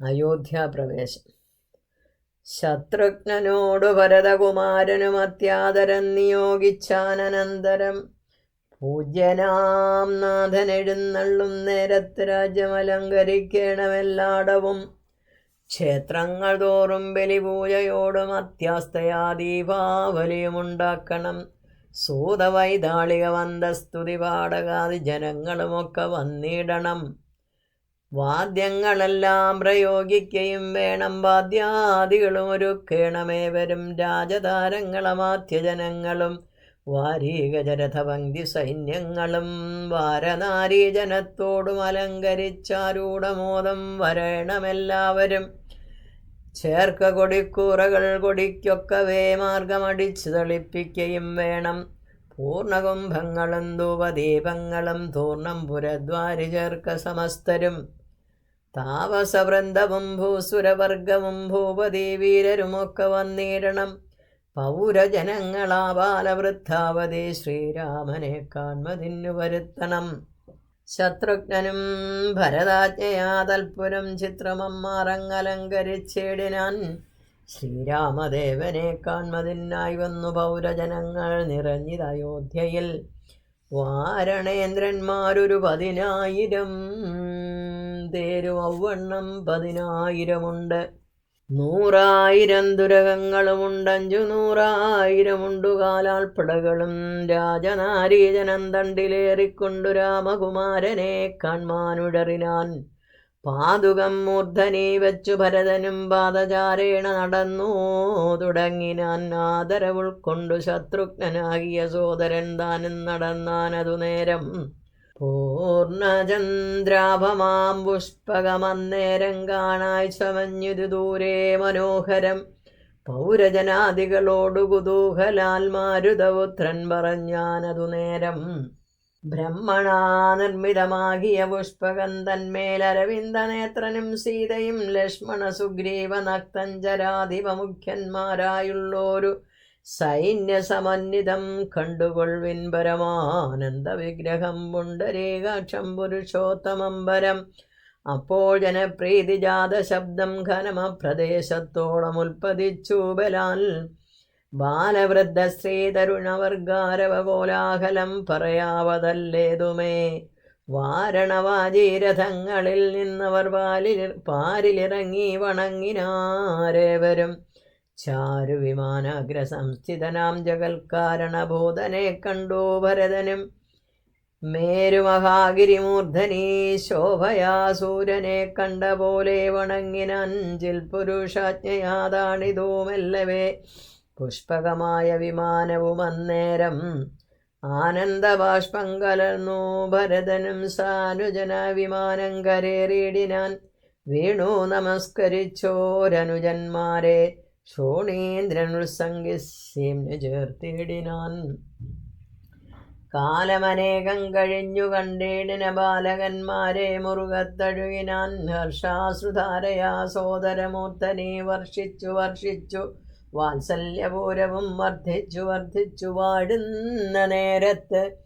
അയോധ്യാപ്രവേശം. ശത്രുഘ്നനോടു ഭരതകുമാരനും അത്യാദരം നിയോഗിച്ചാനന്തരം പൂജ്യനാം നാഥൻ എഴുന്നള്ളും നേരത്ത് രാജ്യമലങ്കരിക്കണമെല്ലാടവും ക്ഷേത്രങ്ങൾ തോറും ബലിപൂജയോടും അത്യാസ്തയാ ദീപാവലിയും ഉണ്ടാക്കണം സൂതവൈതാളിക വന്ദസ്തുതി പാടകാതി ജനങ്ങളുമൊക്കെ വന്നിടണം. വാദ്യങ്ങളെല്ലാം പ്രയോഗിക്കുകയും വേണം. വാദ്യാദികളും ഒരുക്കേണമേവരും രാജതാരങ്ങളമാത്യജനങ്ങളും വാരീകജരഥപങ്ക്തി സൈന്യങ്ങളും വാരനാരീജനത്തോടും അലങ്കരിച്ചാരൂഢമോദം വരണമെല്ലാവരും. ചേർക്ക കൊടിക്കൂറകൾ കൊടിക്കൊക്കവേ മാർഗമടിച്ചു തെളിപ്പിക്കുകയും വേണം. പൂർണകുംഭങ്ങളും ധൂപദീപങ്ങളും തൂർണം പുരദ്വാരി ചേർക്ക സമസ്തരും. താപസവൃന്ദവും ഭൂസുരവർഗവും ഭൂപദീവീരരുമൊക്കെ വന്നിടണം. പൗരജനങ്ങളാ ബാലവൃദ്ധാവതി ശ്രീരാമനെ കാൺമതിന്നു വരുത്തണം. ശത്രുഘ്നും ഭരതാജ്ഞയാ തൽപുരം ചിത്രമമ്മാറങ്ങലങ്കരിച്ചിടിനാൻ ശ്രീരാമദേവനെ കാൺമതിനായി വന്നു പൗരജനങ്ങൾ നിറഞ്ഞിത് അയോധ്യയിൽ. വാരണേന്ദ്രന്മാരൊരു പതിനായിരം തേരും ഔവണ്ണം പതിനായിരമുണ്ട്. നൂറായിരം ദുരകങ്ങളുമുണ്ടഞ്ചു നൂറായിരമുണ്ടു കാലാൾപ്പടകളും. രാജനാരീജനം തണ്ടിലേറിക്കൊണ്ടു രാമകുമാരനെ കാൺമാനുടറിനാൻ പാതുകം മൂർധനി വെച്ചു ഭരതനും പാദചാരേണ നടന്നു തുടങ്ങിനാൻ. ആദരവുൾക്കൊണ്ടു ശത്രുഘ്നനാകിയ സോദരൻ താനും നടന്നാനതു നേരം പൂർണചന്ദ്രാഭമാം പുഷ്പകമന്നേരം കാണായി ചമഞ്ഞിതു ദൂരെ മനോഹരം. പൗരജനാദികളോടു കുതൂഹലാൽ മാരുതപുത്രൻ പറഞ്ഞാനതു നേരം. ബ്രഹ്മണാ നിർമ്മിതമാകിയ പുഷ്പകം തന്മേലരവിന്ദനേത്രനും സീതയും ലക്ഷ്മണ സുഗ്രീവ സൈന്യസമന്വിതം കണ്ടുകൊൾവിൻ പരമാനന്ദ വിഗ്രഹം പുണ്ടരേകാക്ഷം പുരുഷോത്തമംബരം അപ്പോൾ ജനപ്രീതിജാത ശബ്ദം ഘനമപ്രദേശത്തോളം ഉൽപ്പതിച്ചു ബലാൽ. ബാലവൃദ്ധ ശ്രീതരുണവർഗാരവ കോലാഹലം പറയാവതല്ലേതുമേ. വാരണവാജീരഥങ്ങളിൽ നിന്നവർ പാലിൽ പാരിലിറങ്ങി വണങ്ങിനാരേവരും. ചാരുവിമാനാഗ്ര സംസ്ഥിതനാം ജഗൽക്കാരണബോധനെ കണ്ടു ഭരതനും. മേരുമഹാഗിരിമൂർധനീ ശോഭയാ സൂര്യനെ കണ്ട പോലെ വണങ്ങിനഞ്ചിൽ മെല്ലവേ. പുഷ്പകമായ വിമാനവും അന്നേരം ആനന്ദബാഷ്പം കലർന്നു. ഭരതനും സാനുജന വിമാനം കരേറിയിടിനാൻ വീണു നമസ്കരിച്ചോരനുജന്മാരെ. ശോണീന്ദ്രനുസംഗിസ്യംനു ചേർത്തിടിനാൻ. കാലമനേകം കഴിഞ്ഞു കണ്ടേടിന ബാലകന്മാരെ മുറുകത്തഴുകിനാൻ. ഹർഷാശ്രുധാരയാ സോദരമൂർത്തനെ വർഷിച്ചു വർഷിച്ചു വാത്സല്യപൂരവും വർദ്ധിച്ചു വർദ്ധിച്ചു വാടുന്ന നേരത്ത്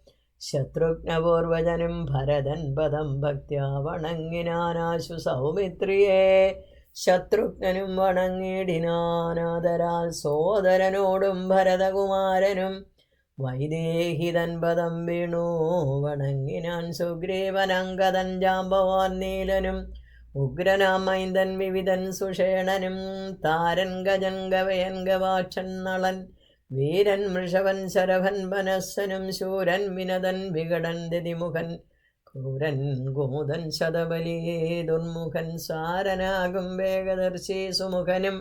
ശത്രുഘ്നപൂർവജനും ഭരതൻ പദം ഭക്ത്യാ വണങ്ങിനാനാശു സൗമിത്രിയെ ശത്രുഘ്നനും വണങ്ങിടിനാനാദരാൽ സോദരനോടും ഭരതകുമാരനും വൈദേഹിതൻ പദം വീണു. വണങ്ങിനാൻ സുഗ്രീവനങ്കതൻ ജാമ്പവാൻ നീലനും ഉഗ്രനാമൈന്ദൻ വിവിധൻ സുഷേണനും താരൻ ഗജൻ ഗവയൻ ഗവാക്ഷൻ നളൻ വീരൻ മൃഷവൻ ശരഭൻ വനസ്സനും ശൂരൻ വിനതൻ വികടൻ ദതിമുഖൻ ക്രൂരൻ കുമുദൻ ശതബലിയേ ദുർമുഖൻ സാരനാകും വേഗദർശി സുമുഖനും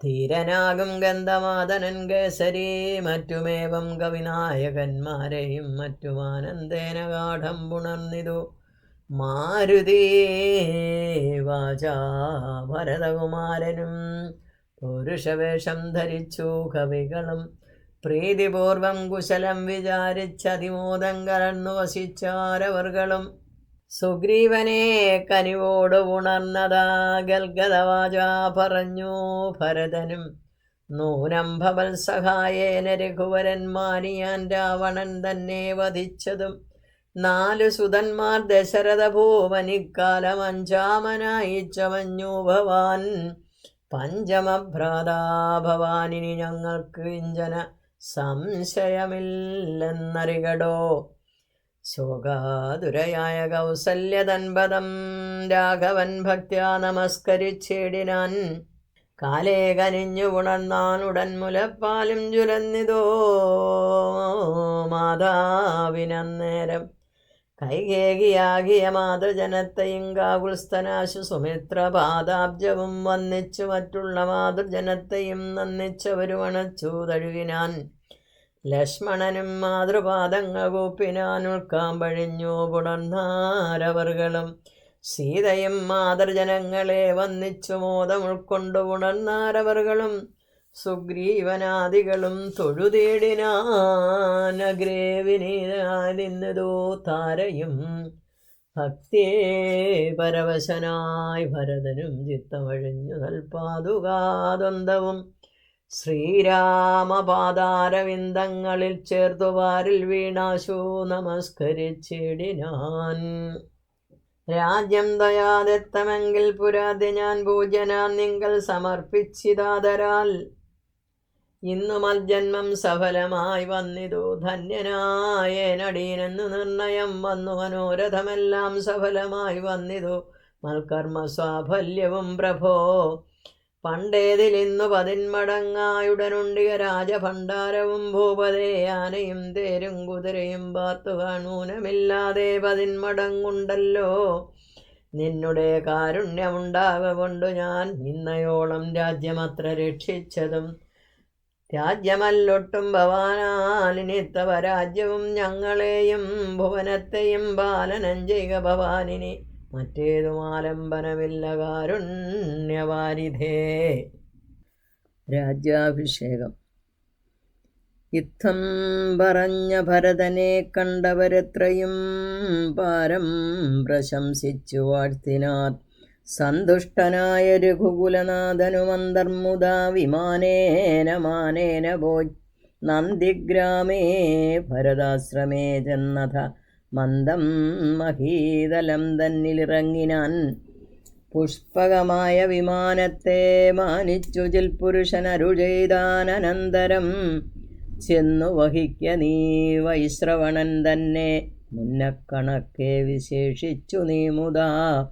ധീരനാകും ഗന്ധമാതനൻ കേസരി മറ്റുമേവം കവിനായകന്മാരെയും മറ്റുമാനന്ദേന ഗാഠം പുണർന്നിതു. മാരുതി വാചാ ഭരതകുമാരനും പുരുഷവേഷം ധരിച്ചു കവികളും പ്രീതിപൂർവം കുശലം വിചാരിച്ചതിമോദം കലർന്നു വസിച്ചാരവർകളും സുഗ്രീവനെ കനിവോട് ഉണർന്നതാ ഗൽഗതവാച പറഞ്ഞു ഭരതനും. നൂനം ഭവൽ സഹായേന രഘുവരൻ മാനിയാൻ രാവണൻ തന്നെ വധിച്ചതും. നാലു സുതന്മാർ ദശരഥ ഭൂമനിക്കാലം അഞ്ചാമനായി ചമഞ്ഞു ഭവാൻ. പഞ്ചമഭ്രാതാ ഭവാനിനി ഞങ്ങൾക്ക് ഇഞ്ചന സംശയമില്ലെന്നറികടോ. ശോകാതുരയായ കൗസല്യതൻപദം രാഘവൻ ഭക്ത്യാ നമസ്കരിച്ചിടിനാൻ. കാലേ കനിഞ്ഞു ഉണർന്നാൻ ഉടൻ മുലപ്പാലും ചുരന്നിതോ മാതാവിനന്നേരം. കൈകേകിയാകിയ മാതൃജനത്തെയും കാകുൽസ്ഥനാശു സുമിത്ര പാദാബ്ജവും വന്നിച്ചു മറ്റുള്ള മാതൃജനത്തെയും നന്ദിച്ചവരുമണച്ചു തഴുകിനാൻ. ലക്ഷ്മണനും മാതൃപാദങ്ങ കൂപ്പിനാൻ ഉൾക്കാമ്പഴിഞ്ഞു പുണർന്നാരവർകളും സീതയും മാതൃജനങ്ങളെ വന്നിച്ചു മോദം ഉൾക്കൊണ്ടു ഉണർന്നാരവർകളും സുഗ്രീവനാദികളും തൊഴുതേടിനാനഗ്രേ താരയും ഭക്തിയെ പരവശനായി ഭരതനും ചിത്തമഴിഞ്ഞു നൽപാതുകാതൊന്തവും ശ്രീരാമപാദാരവിന്ദങ്ങളിൽ ചേർത്തുവാരിൽ വീണാശു നമസ്കരിച്ചിടിനാൻ. രാജ്യം ദയാദത്തമെങ്കിൽ പുരാതി ഞാൻ പൂജനാൻ നിങ്ങൾ സമർപ്പിച്ചിതാതരാൽ ഇന്നു മൽജന്മം സഫലമായി വന്നിതു ധന്യനായ നടീനെന്നു നിർണയം വന്നു മനോരഥമെല്ലാം സഫലമായി വന്നിതു മൽക്കർമ്മ സാഫല്യവും പ്രഭോ. പണ്ടേതിലിന്നു പതിന്മടങ്ങായുടനുണ്ടിയ രാജഭണ്ഡാരവും ഭൂപതേ ആനയും തേരും കുതിരയും പാത്തു കാണൂനമില്ലാതെ പതിന്മടങ്ങുണ്ടല്ലോ. നിന്നുടെ കാരുണ്യമുണ്ടാകൊണ്ടു ഞാൻ ഇന്നയോളം രാജ്യമത്ര രക്ഷിച്ചതും രാജ്യമല്ലൊട്ടും ഭവാനാലിനിത്തവ രാജ്യവും ഞങ്ങളെയും ഭുവനത്തെയും പാലനം ചെയ്യുക ഭവാനിനി. മറ്റേതും ആലംബനമില്ല കാരുണ്യവാരിധേ രാജ്യാഭിഷേകം. യുദ്ധം പറഞ്ഞ ഭരതനെ കണ്ടവരെത്രയും പാരം പ്രശംസിച്ചു വാഴ്ത്തിനാർ. സന്തുഷ്ടനായ രഘുകുലനാഥനുമന്തർമുദാ വിമാനേന മാനേന നന്ദിഗ്രാമേ ഭരതാശ്രമേ ചെന്നഥ. മന്ദം മഹീതലം തന്നിലിറങ്ങിനാൻ പുഷ്പകമായ വിമാനത്തെ മാനിച്ചു ചിൽപുരുഷൻ അരുചെയ്താനന്തരം ചെന്നു വഹിക്ക നീ വൈശ്രവണൻ തന്നെ. മുന്നക്കണക്കെ വിശേഷിച്ചു നീ മുതാ.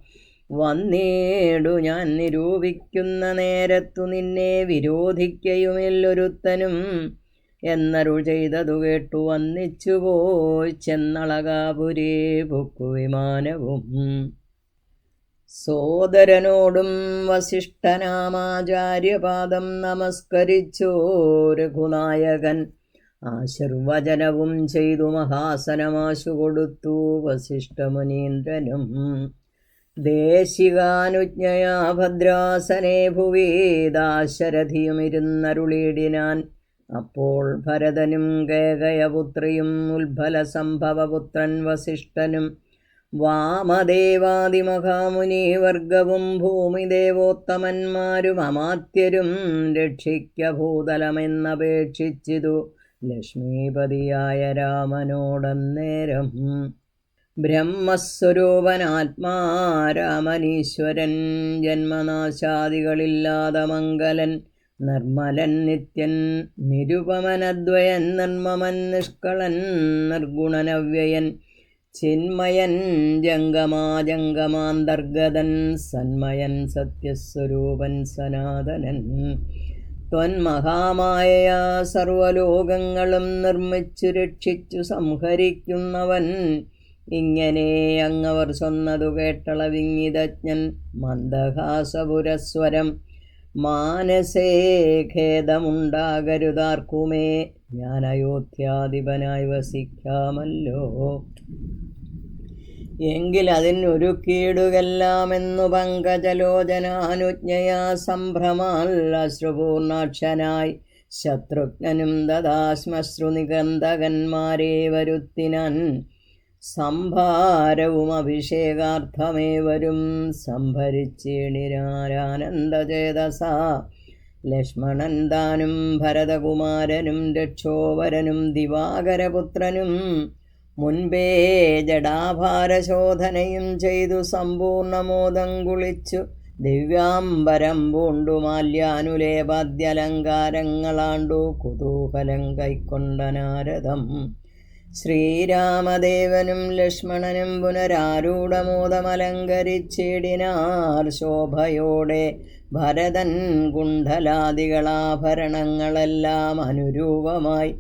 വന്നേടു ഞാൻ നിരൂപിക്കുന്ന നേരത്തു നിന്നെ വിരോധിക്കയുമില്ലൊരുത്തനും. എന്നരുൾ ചെയ്തതു കേട്ടു വന്നിച്ചു പോയി ചെന്നളകാപുരേ പൊക്കു വിമാനവും. സോദരനോടും വസിഷ്ഠനാമാചാര്യപാദം നമസ്കരിച്ചു. രഘുനായകൻ ആശീർവചനവും ചെയ്തു മഹാസനമാശു കൊടുത്തു വസിഷ്ഠമുനീന്ദ്രനും. ദേശികാനുജ്ഞയാ ഭദ്രാസനേ ഭുവി ദാശരഥിയുമിരുന്നരുളിയിടിനാൻ അപ്പോൾ ഭരതനും കേകയപുത്രിയും ഉത്ഭലസംഭവപുത്രൻ വസിഷ്ഠനും വാമദേവാദിമഹാമുനിവർഗവും ഭൂമിദേവോത്തമന്മാരും അമാത്യരും രക്ഷിക്ക ഭൂതലമെന്നപേക്ഷിച്ചിതു. ലക്ഷ്മീപതിയായ രാമനോടന്നേരം ബ്രഹ്മസ്വരൂപനാത്മാ രാമനീശ്വരൻ ജന്മനാശാദികളില്ലാതെ മംഗലൻ നിർമ്മലൻ നിത്യൻ നിരുപമനദ്വയൻ നിർമ്മമൻ നിഷ്കളൻ നിർഗുണനവ്യയൻ ചിന്മയൻ ജംഗമാജംഗമാന്തർഗതൻ സന്മയൻ സത്യസ്വരൂപൻ സനാതനൻ. ത്വന്മഹാമായയാ സർവലോകങ്ങളും നിർമ്മിച്ചു രക്ഷിച്ചു സംഹരിക്കുന്നവൻ. ഇങ്ങനെ അങ്ങവർ സ്വന്നതു കേട്ടളവിങ്ങിതജ്ഞൻ മന്ദഹാസപുരസ്വരം മാനസേ ഖേദമുണ്ടാകരുതാർക്കുമേ. ഞാൻ അയോധ്യാധിപനായി വസിക്കാമല്ലോ. എങ്കിൽ അതിനൊരു കീടുകല്ലാമെന്നു പങ്കജലോചനാനുജ്ഞയാ സംഭ്രമാൽ അശ്രുപൂർണാക്ഷനായി ശത്രുഘ്നനും ദദാശ്മശ്രുനിഗന്ധകന്മാരെ വരുത്തിനാൻ. സംഭാരവും അഭിഷേകാർത്ഥമേ വരും സംഭരിച്ചിണിരാരാനന്ദചേതസ. ലക്ഷ്മണൻ താനും ഭരതകുമാരനും രക്ഷോവരനും ദിവാകരപുത്രനും മുൻപേ ജഡാഭാരശോധനയും ചെയ്തു സമ്പൂർണമോദം കുളിച്ചു ദിവ്യാംബരം പൂണ്ടു മാല്യാനുലേപാദ്യലങ്കാരങ്ങളാണ്ടു കുതൂഹലം കൈക്കൊണ്ട നാരദം. ശ്രീരാമദേവനും ലക്ഷ്മണനും പുനരാരൂഢമോദമലങ്കരിച്ചിടിനാർ ശോഭയോടെ ഭരതൻ കുണ്ഠലാദികളാഭരണങ്ങളെല്ലാം അനുരൂപമായി.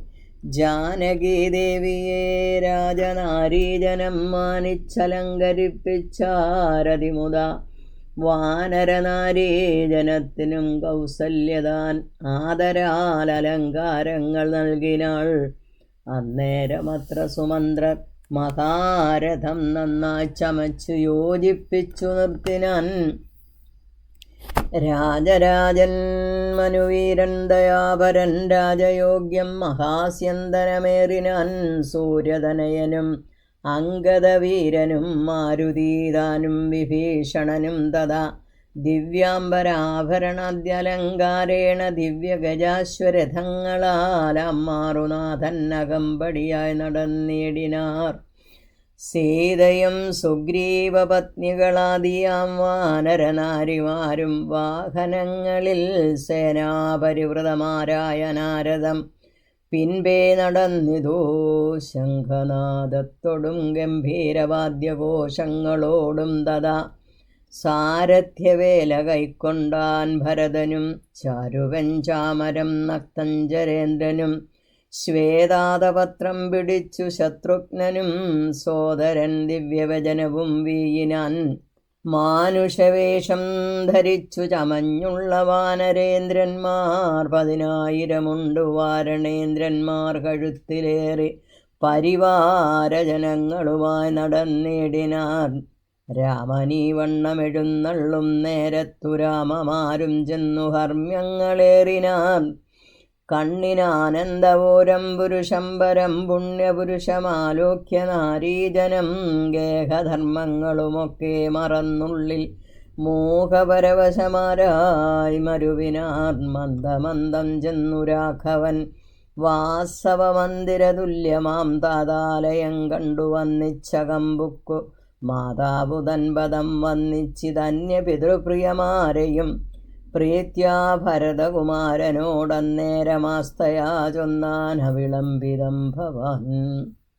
ജാനകീദേവിയെ രാജനാരീജനം മാനിച്ചലങ്കരിപ്പിച്ചാരതിമുത വാനരനാരീജനത്തിനും കൗസല്യതാൻ ആദരാൽ അലങ്കാരങ്ങൾ നൽകിനാൾ. അന്നേരമത്ര സുമന്ത്ര മഹാരഥം നന്നായി ചമച്ചു യോജിപ്പിച്ചു നിർത്തിനാൻ. രാജരാജൻ മനുവീരൻ ദയാപരൻ രാജയോഗ്യം മഹാസ്യന്തനമേറിനാൻ. സൂര്യതനയനും അങ്കദവീരനും മാരുതീതാനും വിഭീഷണനും തഥാ ദിവ്യാംബരാഭരണാദ്യലങ്കാരേണ ദിവ്യഗജാശ്വരഥങ്ങളാലാം മാറുനാഥൻ അകമ്പടിയായി നടന്നിടിനാർ സീതയും സുഗ്രീവപത്നികളാദിയാം വാനരനാരിമാരും വാഹനങ്ങളിൽ സേനാപരിവൃതമാരായ നാരദം പിൻപേ നടന്നിതോ ശംഖനാദത്തോടും ഗംഭീരവാദ്യഘോഷങ്ങളോടും തഥാ സാരഥ്യവേല കൈക്കൊണ്ടാൻ ഭരതനും ചാരുവഞ്ചാമരം നക്തഞ്ചരേന്ദ്രനും ശ്വേതാതപത്രം പിടിച്ചു ശത്രുഘ്നനും സോദരൻ ദിവ്യവചനവും വീയിനാൻ മാനുഷവേഷം ധരിച്ചു ചമഞ്ഞുള്ള വാനരേന്ദ്രന്മാർ പതിനായിരമുണ്ട് വാരണേന്ദ്രന്മാർ കഴുത്തിലേറി പരിവാരജനങ്ങളുമായി നടന്നിടിനാർ രാമനീ വണ്ണമെഴുന്നള്ളും നേരത്തു രാമമാരും ചെന്നു ഹർമ്മ്യങ്ങളേറിനാൻ. കണ്ണിനാനന്ദപൂരം പുരുഷംബരം പുണ്യപുരുഷമാലോക്യ നാരീജനം ഗേഹധർമ്മങ്ങളുമൊക്കെ മറന്നുള്ളിൽ മോഹപരവശമാരായി മരുവിനാർ മന്ദമന്ദം ചെന്നു രാഘവൻ വാസവമന്ദിരതുല്യമാം. താതാലയം കണ്ടു വന്നിച്ചകമ്പുക്കു മാതാപുതൻപദം വന്നിച്ചിതന്യ പിതൃപ്രിയമാരെയും പ്രീത്യാ ഭരതകുമാരനോടന്നേരമാസ്തയാ ചൊന്നാൻ അവിളംബിതം ഭവാൻ.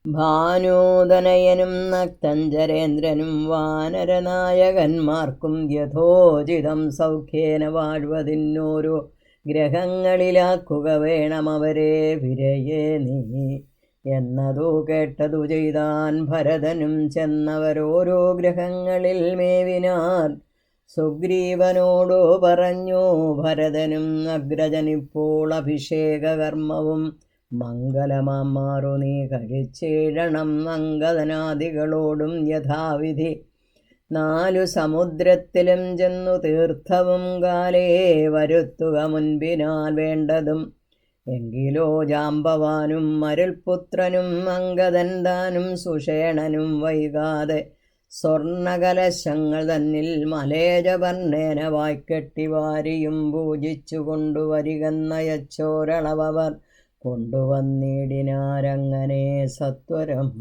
ഭാനൂതനയനും നക്തഞ്ചരേന്ദ്രനും വാനരനായകന്മാർക്കും യഥോചിതം സൗഖ്യേന വാഴ്വതിന്നോരോ ഗ്രഹങ്ങളിലാക്കുക വേണം അവരെ വിരയേ നീ. എന്നതു കേട്ടതു ചെയ്താൻ ഭരതനും ചെന്നവരോരോ ഗ്രഹങ്ങളിൽ മേവിനാർ. സുഗ്രീവനോടു പറഞ്ഞു ഭരതനും അഗ്രജനിപ്പോൾ അഭിഷേകകർമ്മവും മംഗലമാമാറു നീ കഴിച്ചിടണം അങ്കദനാദികളോടും യഥാവിധി. നാലു സമുദ്രത്തിലും ചെന്നു തീർത്ഥവും കാലേ വരുത്തുക മുൻപിനാൽ വേണ്ടതും എങ്കിലോ ജാമ്പവാനും മരുൽപുത്രനും അങ്കദൻ താനും സുഷേണനും വൈകാതെ സ്വർണകലശങ്ങൾ തന്നിൽ മലേജവർണേന വായ്ക്കെട്ടി വാരിയും പൂജിച്ചു കൊണ്ടുവരികന്നയച്ചോരളവർ കൊണ്ടുവന്നിടിനാരങ്ങനെ സത്വരം.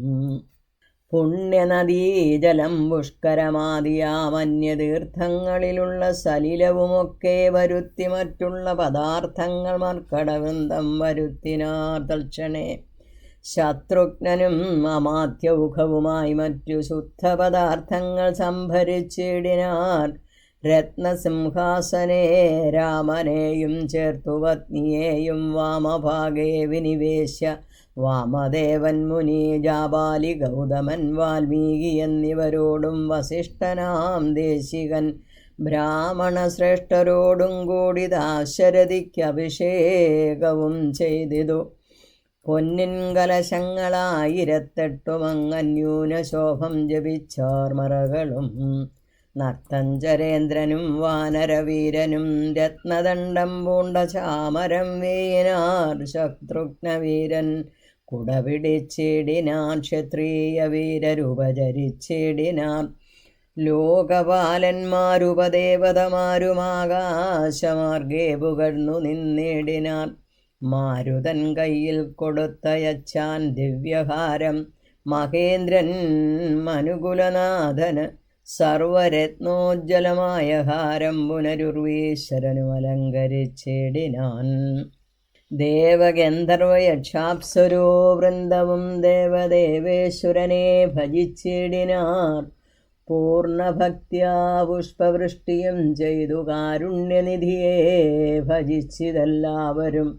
പുണ്യനദീജലം പുഷ്കരമാദിയാമന്യതീർത്ഥങ്ങളിലുള്ള സലിലവുമൊക്കെ വരുത്തി മറ്റുള്ള പദാർത്ഥങ്ങൾ മർക്കടവൃന്ദം വരുത്തിനാർ തൽക്ഷണേ ശത്രുഘ്നനും അമാത്യൗഖവുമായി മറ്റു ശുദ്ധപദാർത്ഥങ്ങൾ സംഭരിച്ചിടിനാർ രത്നസിംഹാസനേ. രാമനെയും ചേർത്തു പത്നിയെയും വാമഭാഗേ വിനിവേശ്യ വാമദേവൻ മുനി ജാബാലി ഗൗതമൻ വാൽമീകി എന്നിവരോടും വസിഷ്ഠനാം ദേശികൻ ബ്രാഹ്മണ ശ്രേഷ്ഠരോടും കൂടി ദാശരഥിക്ക് അഭിഷേകവും ചെയ്തിതു. പൊന്നിൻ കലശങ്ങളായിരത്തെട്ടും അങ്ങന്യൂന ശോഭം ജപിച്ചാർ മറകളും വാനരവീരനും രത്നദണ്ഡം പൂണ്ട ചാമരം വീനാർ ശത്രുഘ്നവീരൻ കുടപിടിച്ചിടിനാൻ ക്ഷത്രിയ വീരരുപചരിച്ചിടിനാൻ ലോകപാലന്മാരുപദേവതമാരുമാകാശമാർഗേ പുകഴ്ന്നു നിന്നിടിനാൻ മാരുതൻ കയ്യിൽ കൊടുത്തയച്ചാൻ ദിവ്യഹാരം. മഹേന്ദ്രൻ മനുകുലനാഥന് സർവരത്നോജ്വലമായ ഹാരം പുനരുർവീശ്വരനും അലങ്കരിച്ചിടിനാൻ. ദേവഗന്ധർവയക്ഷാപ്സരോ വൃന്ദവും ദേവദേവേശ്വരനെ ഭജിച്ചിടിനാർ. പൂർണഭക്തിയാ പുഷ്പവൃഷ്ടിയും ചെയ്തു കാരുണ്യനിധിയെ ഭജിച്ചിതെല്ലാവരും.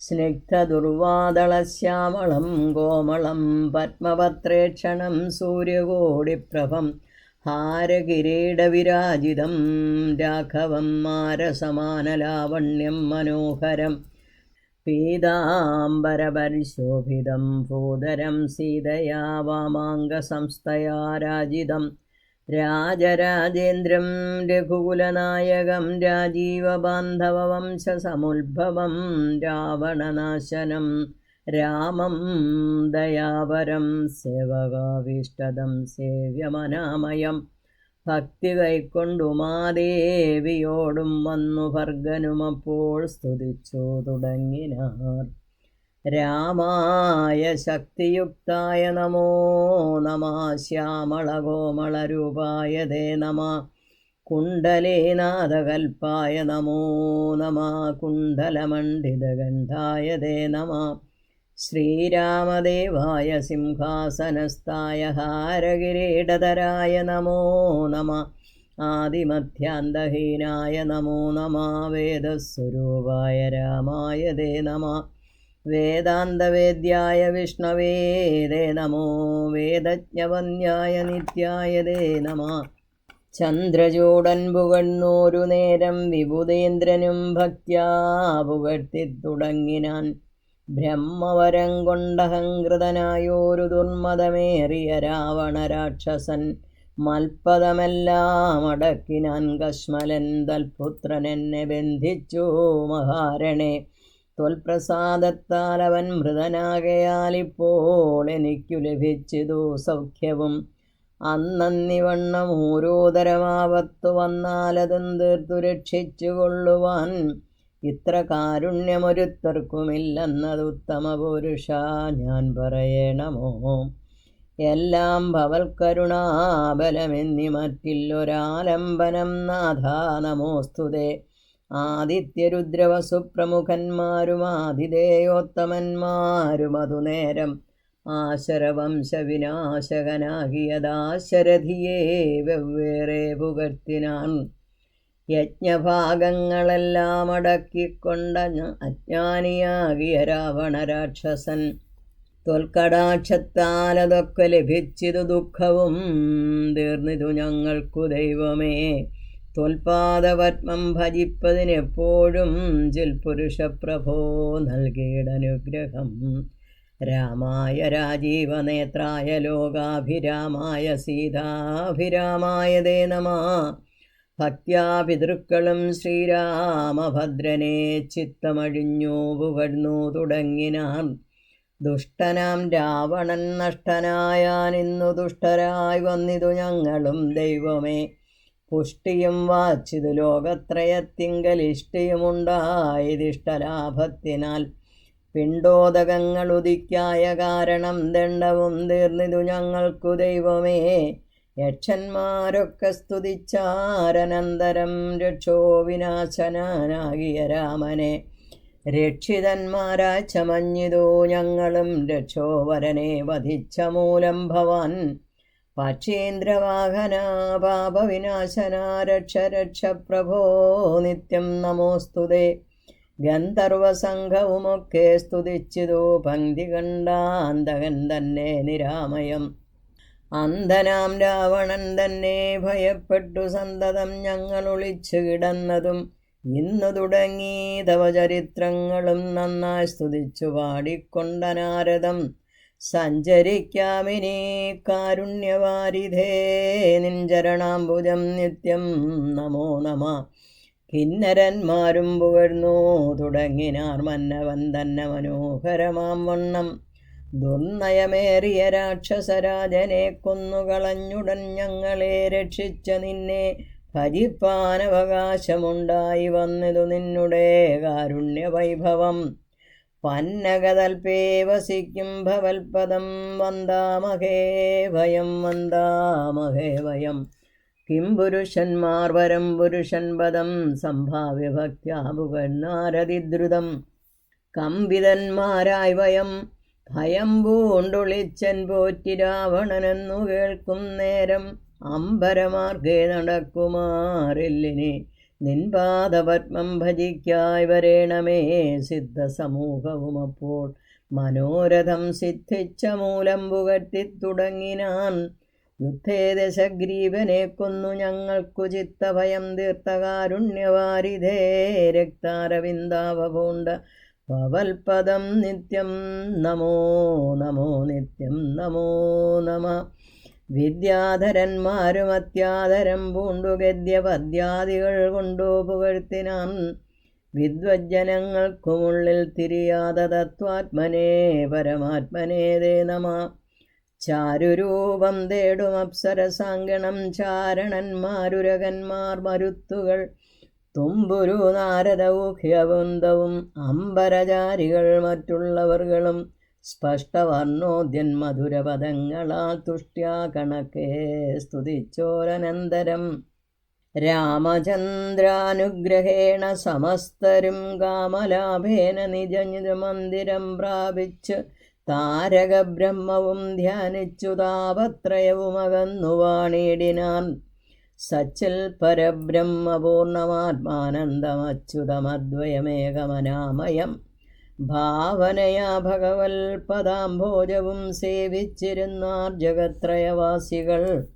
സ്നിഗ്ധദുർവാദളശ്യാമളം കോമളം പത്മപത്രേക്ഷണം സൂര്യകോടിപ്രഭം ഹാരകിരീടവിരാജിതം രാഘവം മാരസമാനലാവണ്യം മനോഹരം. പീതാംബരപരിശോഭിതം ഭൂതരം സീതയാ വാമാംഗസംസ്ഥയാ രാജിതം. രാജരാജേന്ദ്രം രഘുകുലനായകം രാജീവബാന്ധവവംശസമുദ്ഭവം രാവണനാശനം രാമം ദയാവരം സേവകാവിഷ്ടദം സേവ്യമനാമയം. ഭക്തി കൈക്കൊണ്ടു മാദേവിയോടും വന്നു ഭർഗനുമപ്പോൾ സ്തുതിച്ചു തുടങ്ങിനാർ. രാമായ ശക്തിയുക്തായ നമോ നമ ശ്യാമള കോമള രൂപായ ദേ നമ കുണ്ടലേനാഥകൽപ്പായ നമോ നമ കുണ്ഡലമണ്ഡിതഗണ്ഡായ ദേ നമ. ശ്രീരാമദേവായ സിംഹാസനസ്ഥായ ഹാരകിരീടധരായ നമോ നമ. ആദിമധ്യാന്തഹീനായ നമോ നമ. വേദസ്വരൂപായ രാമായ ദേ നമ. വേദാന്തവേദ്യായ വിഷ്ണവേദേ നമോ. വേദജ്ഞവന്യായ നിത്യായ ദേ നമ. ചന്ദ്രചൂടൻ പുകഴ്ന്നൂരു നേരം വിഭുതേന്ദ്രനും ഭക്ത്യാ പുകഴ്ത്തി തുടങ്ങിനാൻ ബ്രഹ്മവരം കൊണ്ടഹങ്കൃതനായോരു ദുർമതമേറിയ രാവണ രാക്ഷസൻ. മൽപദമെല്ലാം അടക്കിനാൻ കശ്മലൻ തൽപുത്രൻ എന്നെ ബന്ധിച്ചു മഹാരണേ. തൊൽപ്രസാദത്താൽ അവൻ മൃതനാകയാൽ ഇപ്പോൾ എനിക്കു ലഭിച്ചതു സൗഖ്യവും. അന്നന്നിവണ്ണം ഓരോതരമാവത്തു വന്നാലതും തീർത്തു രക്ഷിച്ചു കൊള്ളുവാൻ ഇത്ര കാരുണ്യമൊരുത്തർക്കുമില്ലെന്നത് ഉത്തമ പുരുഷ ഞാൻ പറയണമോ? എല്ലാം ഭവൽ കരുണാബലമെന്നി മറ്റില്ലൊരാലംബനം നാഥ നമോസ്തുതേ. ആദിത്യരുദ്രവസുപ്രമുഖന്മാരും ആതിഥേയോത്തമന്മാരും അതുനേരം ആശരവംശവിനാശകനാകിയതാശരഥിയേ വെവ്വേറെ പുകഴ്ത്തിനാൻ യജ്ഞഭാഗങ്ങളെല്ലാം അടക്കിക്കൊണ്ട അജ്ഞാനിയാകിയ രാവണ രാക്ഷസൻ ത്വൽക്കടാക്ഷത്താൽ അതൊക്കെ ലഭിച്ചിതു ദുഃഖവും തീർന്നിതു ഞങ്ങൾക്കു ദൈവമേ. തൊൽപാദപത്മം ഭജിപ്പതിനെപ്പോഴും ജിൽപുരുഷപ്രഭോ നൽകിയിടനുഗ്രഹം. രാമായ രാജീവനേത്രായ ലോകാഭിരാമായ സീതാഭിരാമായ ദേ നമ. ഭക്യാ പിതൃക്കളും ശ്രീരാമഭദ്രനെ ചിത്തമഴിഞ്ഞു പുകഴ്ന്നു തുടങ്ങിനാൻ ദുഷ്ടനാം രാവണൻ നഷ്ടനായാനിന്നു ദുഷ്ടരായി വന്നിതു ഞങ്ങളും ദൈവമേ. പുഷ്ടിയും വാച്ചിതു ലോകത്രയത്തിങ്കലിഷ്ടിയുമുണ്ടായതിഷ്ടലാഭത്തിനാൽ പിണ്ടോദകങ്ങൾ ഉദിക്കായ കാരണം ദണ്ഡവും തീർന്നിതു ഞങ്ങൾക്കു ദൈവമേ. യക്ഷന്മാരൊക്കെ സ്തുതിച്ചാരനന്തരം രക്ഷോ വിനാശനാനാകിയ രാമനെ. രക്ഷിതന്മാരായി ചമഞ്ഞിതോ ഞങ്ങളും രക്ഷോവരനെ വധിച്ച മൂലം ഭവാൻ. പക്ഷീന്ദ്രവാഹന പാപവിനാശന രക്ഷ രക്ഷ പ്രഭോ നിത്യം നമോസ്തുതേ ഗന്ധർവസംഘവുമൊക്കെ സ്തുതിച്ചിതോ പങ്ക്തി കണ്ടാന്തകൻ തന്നെ നിരാമയം. അന്ധനാം രാവണൻ തന്നെ ഭയപ്പെട്ടു സന്തതം ഞങ്ങൾ ഒളിച്ചു കിടന്നതും ഇന്നു തുടങ്ങി തവ ചരിത്രങ്ങളും നന്നായി സ്തുതിച്ചു പാടിക്കൊണ്ടനാരദം സഞ്ചരിക്കാമിനി കാരുണ്യവാരിധേ. നിഞ്ചരണാംബുജം നിത്യം നമോ നമ. കിന്നരന്മാരും പുകഴ്ന്നു തുടങ്ങിനാർ മന്നവൻ തന്നെ മനോഹരമാം വണ്ണം. ദുർനയമേറിയ രാക്ഷസരാജനെ കൊന്നുകളഞ്ഞുടൻ ഞങ്ങളെ രക്ഷിച്ച നിന്നെ ഭജിപ്പാൻ അവകാശമുണ്ടായി വന്നതു നിന്നുടെ കാരുണ്യവൈഭവം. പന്നകതൽപേ വസിക്കും ഭവൽപദം വന്ദാമഹേ ഭയം വന്ദാമഹേ ഭയം. കിം പുരുഷന്മാർ വരം പുരുഷൻ പദം സംഭാവ്യ ഭക്യാമുകന്നാരതിദ്രുതം കമ്പിതന്മാരായി വയം ഭയം പൂണ്ടൊളിച്ചൻ പോറ്റി രാവണനെന്നു കേൾക്കും നേരം അമ്പരമാർഗേ നടക്കുമാറില്ലിനെ. നിൻപാദപത്മം ഭജിക്കായി വരേണമേ സിദ്ധസമൂഹവും അപ്പോൾ. മനോരഥം സിദ്ധിച്ച മൂലം പുകഴ്ത്തി തുടങ്ങിനാൻ യുദ്ധേ കൊന്നു ഞങ്ങൾക്കു ചിത്തഭയം തീർത്ഥകാരുണ്യവാരിധേ രക്താരവിന്ദാവപൂണ്ട പവൽപദം നിത്യം നമോ നമോ നിത്യം നമോ നമ. വിദ്യാധരന്മാരും അത്യാധരം പൂണ്ടു ഗദ്യപദ്യാദികൾ കൊണ്ടു പുകഴ്ത്തിനാൻ വിദ്വജ്ജനങ്ങൾക്കുമുള്ളിൽ തിരിയാത തത്വാത്മനേ പരമാത്മനേ ദേ നമ. ചാരുരൂപം തേടും അപ്സരസാങ്കണം ചാരണന്മാരുരകന്മാർ മരുത്തുകൾ തുമ്പുരു നാരദൗഹ്യവൃന്ദവും അമ്പരചാരികൾ മറ്റുള്ളവർകളും സ്പഷ്ടവർണോദ്യൻ മധുരപദങ്ങളാൽ തുഷ്ട്യാ കണക്കേ സ്തുതിച്ചോരനന്തരം. രാമചന്ദ്രാനുഗ്രഹേണ സമസ്തരും കാമലാഭേന നിജ മന്ദിരം പ്രാപിച്ച് താരകബ്രഹ്മവും ധ്യാനിച്ചു താപത്രയവും അകന്നു വാണിടിനാൻ സച്ചിൽ പരബ്രഹ്മപൂർണമാത്മാനന്ദമച്യുതമദ്വയമേകമനാമയം. ഭാവനയാ ഭഗവൽ പദാംഭോജവും സേവിച്ചിരുന്നാർ ജഗത്രയവാസികൾ.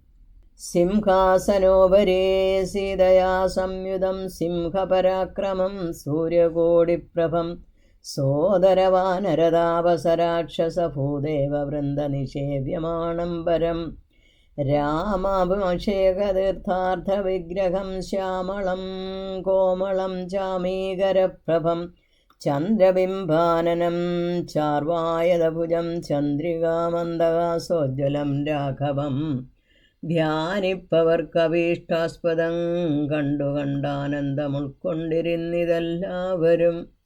സിംഹാസനോപരേ സീതയാ സംയുതം സിംഹപരാക്രമം സൂര്യകോടിപ്രഭം സോദരവാനരതാപസരാക്ഷസഭൂദേവവൃന്ദനിഷേവ്യമാണം പരം രാമാഭിഷേകതീർത്ഥാർത്ഥവിഗ്രഹം ശ്യാമളം കോമളം ചാമീകരപ്രഭം ചന്ദ്രബിംബാനനം ചാർവായതഭുജം ചന്ദ്രികാമന്ദകാസോജ്വലം രാഘവം. ധ്യാനിപ്പവർക്കഭീഷ്ടാസ്പദം കണ്ടുകണ്ടാനന്ദമുൾക്കൊണ്ടിരുന്നിതെല്ലാവരും